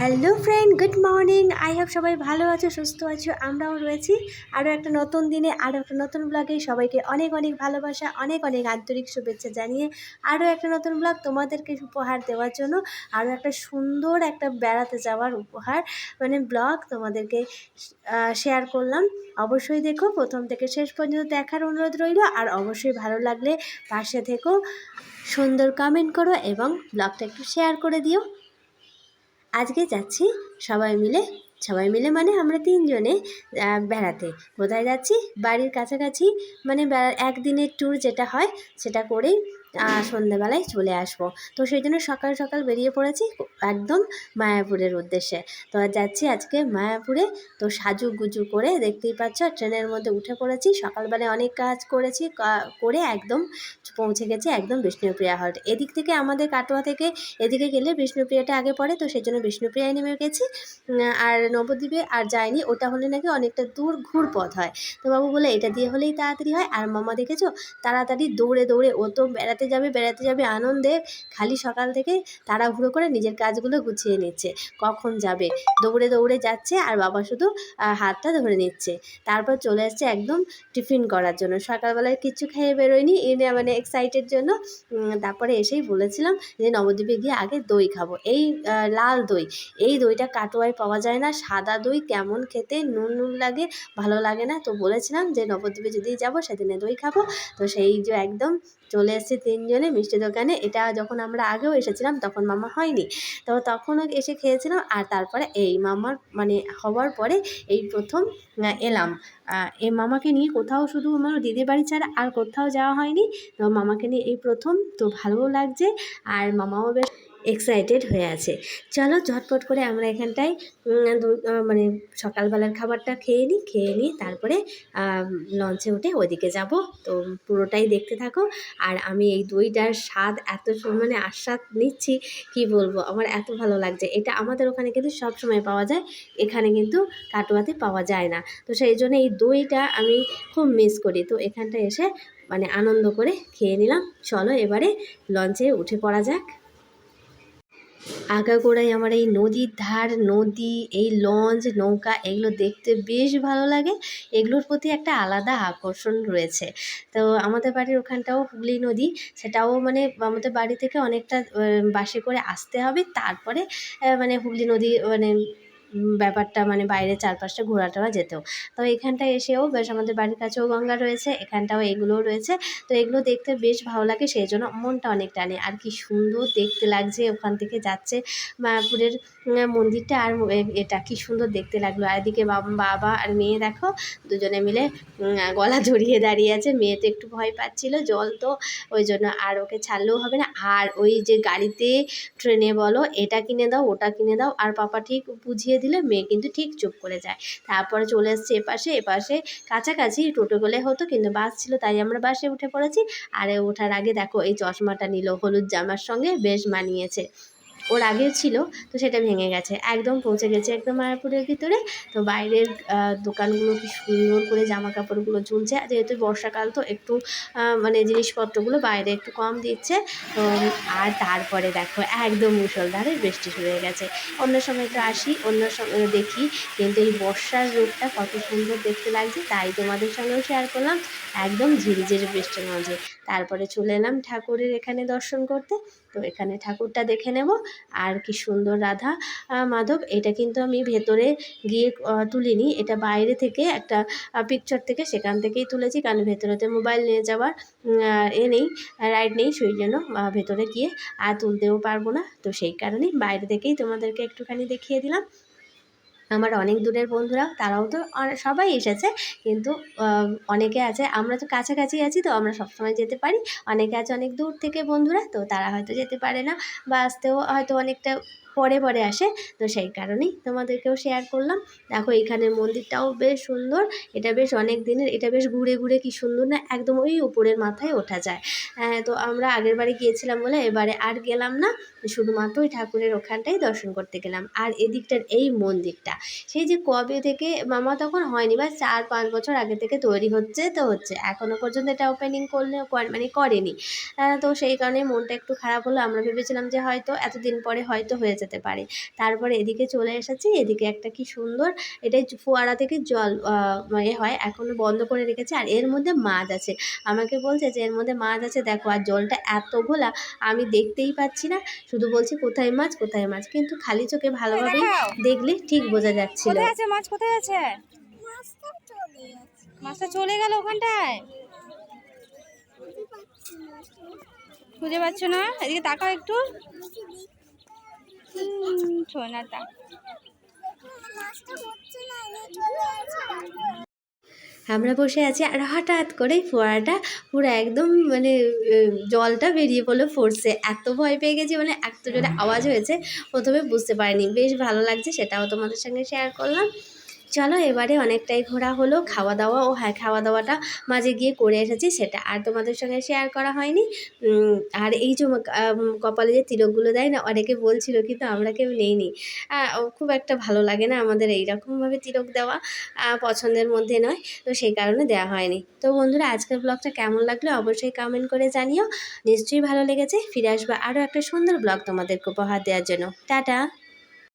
Hello friend good morning I hope সবাই ভালো আছো, সুস্থ আছো, আমরাও রয়েছি। আরও একটা নতুন দিনে আরও একটা নতুন ব্লগে সবাইকে অনেক অনেক ভালোবাসা, অনেক অনেক আন্তরিক শুভেচ্ছা জানিয়ে আরও একটা নতুন ব্লগ তোমাদেরকে উপহার দেওয়ার জন্য আরও একটা সুন্দর একটা বেড়াতে যাওয়ার উপহার মানে ব্লগ তোমাদেরকে শেয়ার করলাম। অবশ্যই দেখো, প্রথম থেকে শেষ পর্যন্ত দেখার অনুরোধ রইল, আর অবশ্যই ভালো লাগলে পাশে থেকেও সুন্দর কমেন্ট করো এবং ব্লগটা একটু শেয়ার করে দিও। আজকে যাচ্ছি সবাই মিলে সবাই মিলে মানে আমরা তিনজনে বেড়াতে। কোথায় যাচ্ছি? বাড়ির কাছাকাছি মানে একদিনের ট্যুর যেটা হয়, সেটা করেই সন্ধ্যাবেলায় চলে আসব। তো সেই জন্য সকাল সকাল বেরিয়ে পড়েছি একদম মায়াপুরের উদ্দেশ্যে। তো যাচ্ছি আজকে মায়াপুরে। তো সাজু গুজু করে দেখতেই পাচ্ছ, ট্রেনের মধ্যে উঠে পড়েছি। সকালবেলায় অনেক কাজ করেছি করে একদম পৌঁছে গেছি একদম বিষ্ণুপ্রিয়া হল্ট। এদিক থেকে আমাদের কাটোয়া থেকে এদিকে গেলে বিষ্ণুপ্রিয়াটা আগে পড়ে, তো সেই জন্য বিষ্ণুপ্রিয়ায় নেমে গেছি। আর নবদ্বীপে আর যায়নি ওটা হলে নাকি অনেকটা দূর ঘুর পথ হয়। তো বাবু বলে, এটা দিয়ে হলেই তাড়াতাড়ি হয়। আর মামা দেখেছ? তাড়াতাড়ি দৌড়ে দৌড়ে ও তো বেড়াতে যাবে, বেড়াতে যাবে আনন্দে, খালি সকাল থেকে তাড়াহুড়ো করে নিজের কাজগুলো গুছিয়ে নিচ্ছে। কখন যাবে? দৌড়ে দৌড়ে যাচ্ছে আর বাবা শুধু হাতটা ধরে নিচ্ছে। তারপর চলে আসছে একদম টিফিন করার জন্য। সকালবেলায় কিচ্ছু খেয়ে বেরোয়নি এনে মানে এক্সাইটেড জন্য। তারপরে এসেই বলেছিলাম যে নবদ্বীপে গিয়ে আগে দই খাব। এই লাল দই। এই দইটা কাটোয়ায় পাওয়া যায় না। সাদা দই কেমন খেতে, নুন নুন লাগে, ভালো লাগে না। তো বলেছিলাম যে নবদ্বীপে যদি যাব সেদিনে দই খাব। তো সেই যে একদম চলে এসেছি তিনজনে মিষ্টি দোকানে। এটা যখন আমরা আগেও এসেছিলাম, তখন মামা হয়নি। তো তখনও এসে খেয়েছিলাম আর তারপরে এই মামার মানে হওয়ার পরে এই প্রথম এলাম। এই মামাকে নিয়ে কোথাও শুধু আমার দিদি বাড়ি ছাড়া আর কোথাও যাওয়া হয়নি। তো মামাকে নিয়ে এই প্রথম। তো ভালোও লাগছে আর মামাও বেশ এক্সাইটেড হয়ে আছে। চলো ঝটপট করে আমরা এখানটায় মানে সকালবেলার খাবারটা খেয়ে নিই খেয়ে নিই তারপরে লঞ্চে উঠে ওইদিকে যাব। তো পুরোটাই দেখতে থাকো। আর আমি এই দইটার স্বাদ এত মানে আস্বাদ নিচ্ছি, কি বলব? আমার এত ভালো লাগছে। এটা আমাদের ওখানে কিন্তু সব সময় পাওয়া যায়। এখানে কিন্তু কাটোয়াতে পাওয়া যায় না। তো সেই জন্য এই দইটা আমি খুব মিস করি। তো এখানটায় এসে মানে আনন্দ করে খেয়ে নিলাম। চলো এবারে লঞ্চে উঠে পড়া যাক। আগাগোড়ায় আমার এই নদীর ধার, নদী, এই লঞ্চ, নৌকা, এগুলো দেখতে বেশ ভালো লাগে। এগুলোর প্রতি একটা আলাদা আকর্ষণ রয়েছে। তো আমাদের বাড়ির ওখানটাও হুগলি নদী, সেটাও মানে আমাদের বাড়ি থেকে অনেকটা বাসে করে আসতে হবে। তারপরে মানে হুগলি নদী মানে ব্যাপারটা মানে বাইরে চারপাশটা ঘোরা টোরা যেতেও। তো এখানটায় এসেও বেশ আমাদের বাড়ির কাছেও গঙ্গা রয়েছে, এখানটাও এগুলোও রয়েছে। তো এগুলো দেখতে বেশ ভালো লাগে, সেই জন্য মনটা অনেক টানে। আর কি সুন্দর দেখতে লাগছে ওখান থেকে যাচ্ছে মায়াপুরের মন্দিরটা আর এটা কি সুন্দর দেখতে লাগল। আর এদিকে বাবা আর মেয়ে দেখো, দুজনে মিলে গলা জড়িয়ে দাঁড়িয়ে আছে। মেয়ে তো একটু ভয় পাচ্ছিল, জল তো, ওই জন্য আর ওকে ছাড়লেও হবে না। আর ওই যে গাড়িতে ট্রেনে বলো, এটা কিনে দাও, ওটা কিনে দাও। আর পাপা ঠিক বুঝিয়ে দিলে মেয়ে কিন্তু ঠিক চুপ করে যায়। তারপরে চলে এসছে এপাশে এপাশে কাছাকাছি টোটো গেলে হতো, কিন্তু বাস ছিল, তাই আমরা বাসে উঠে পড়েছি। আর ওঠার আগে দেখো, এই চশমাটা নিল, হলুদ জামার সঙ্গে বেশ মানিয়েছে। ওর আগেও ছিল, তো সেটা ভেঙে গেছে। একদম পৌঁছে গেছে একদম মায়াপুরের ভিতরে। তো বাইরের দোকানগুলো কি সুন্দর করে জামা কাপড়গুলো ঝুলছে। যেহেতু বর্ষাকাল, তো একটু মানে জিনিসপত্রগুলো বাইরে একটু কম দিচ্ছে। তো, আর তারপরে দেখো, একদম মুষলধারে বৃষ্টি শুরু হয়ে গেছে। অন্য সময় তো আসি, অন্য সময় দেখি, কিন্তু এই বর্ষার রূপটা কত সুন্দর দেখতে লাগছে, তাই তোমাদের সঙ্গেও শেয়ার করলাম। একদম ঝিরিঝিরি বৃষ্টির মাঝে। তারপরে চলে এলাম ঠাকুরের এখানে দর্শন করতে। তো এখানে ঠাকুরটা দেখে নেব। আর কি সুন্দর রাধা মাধব, এটা কিন্তু আমি ভেতরে গিয়ে তুলিনি। এটা বাইরে থেকে একটা পিকচার থেকে সেখান থেকেই তুলেছি। কারণ ভেতরেতে মোবাইল নিয়ে যাওয়ার এ নেই রাইড নেই, সেই জন্য ভেতরে গিয়ে আর তুলতেও পারব না। তো সেই কারণেই বাইরে থেকেই তোমাদেরকে একটুখানি দেখিয়ে দিলাম। আমার অনেক দূরের বন্ধুরা, তারাও তো সবাই এসেছে। কিন্তু অনেকে আছে, আমরা তো কাছাকাছি আছি, তো আমরা সবসময় যেতে পারি। অনেকে আছে অনেক দূর থেকে বন্ধুরা, তো তারা হয়তো যেতে পারে না বা আসতেও হয়তো অনেকটা পরে পরে আসে। তো সেই কারণেই তোমাদেরকেও শেয়ার করলাম। দেখো এখানের মন্দিরটাও বেশ সুন্দর। এটা বেশ অনেক দিনের, এটা বেশ ঘুরে ঘুরে কি সুন্দর না একদম ওই উপরের মাথায় ওঠা যায়। তো আমরা আগের বারে গিয়েছিলাম বলে এবারে আর গেলাম না। শুধুমাত্র ওই ঠাকুরের ওখানটাই দর্শন করতে গেলাম। আর এদিকটার এই মন্দিরটা, সেই যে কবে থেকে মামা তখন হয়নি বা চার পাঁচ বছর আগে থেকে তৈরি হচ্ছে তো হচ্ছে এখনও পর্যন্ত এটা ওপেনিং করলে কর- মানে করেনি। তো সেই কারণে মনটা একটু খারাপ হলো। আমরা ভেবেছিলাম যে হয়তো এতদিন পরে হয়তো হয়েছে যেতে পারে। তারপরে এদিকে চলে এসেছি এদিকে একটা কি সুন্দর এটাই ফোয়ারা থেকে জল এ হয় এখনও বন্ধ করে রেখেছে। আর এর মধ্যে মাছ আছে। আমাকে বলছে যে এর মধ্যে মাছ আছে দেখো আর জলটা এত ঘোলা আমি দেখতেই পাচ্ছি না। শুধু বলছি কোথায় মাছ কোথায় মাছ? কিন্তু খালি চোখে ভালোভাবেই দেখাও। দেখলে ঠিক বোঝা যাচ্ছিল। কোথায় আছে মাছ কোথায় আছে? মাছটা চলে গেল ওখানটায়? খুঁজে পাচ্ছ না? এদিকে তাকাও একটু। আমরা বসে আছি আর হঠাৎ করে ফোয়ারাটা পুরো একদম মানে জলটা বেরিয়ে পড়ল ফোর্সে। এত ভয় পেয়ে গেছি মানে এত জোরে আওয়াজ হয়েছে, প্রথমে বুঝতে পারিনি। বেশ ভালো লাগছে, সেটাও তোমাদের সঙ্গে শেয়ার করলাম। চলো এবারে অনেকটাই ঘোরা হলো খাওয়া দাওয়া ও হ্যাঁ খাওয়া দাওয়াটা মাঝে গিয়ে করে এসেছি সেটা। আর তোমাদের সঙ্গে শেয়ার করা হয়নি। আর এই যে কপালে যে তিলকগুলো দেয় না, অনেকে বলছিল কিন্তু আমরা কেউ নেইনি। খুব একটা ভালো লাগে না আমাদের এইরকমভাবে তিলক দেওয়া পছন্দের মধ্যে নয়, তো সেই কারণে দেওয়া হয়নি। তো বন্ধুরা, আজকের ব্লগটা কেমন লাগল অবশ্যই কমেন্ট করে জানিও। নিশ্চয়ই ভালো লেগেছে, ফিরে আসব আরও একটা সুন্দর ব্লগ তোমাদেরকে উপহার দেওয়ার জন্য। টাটা!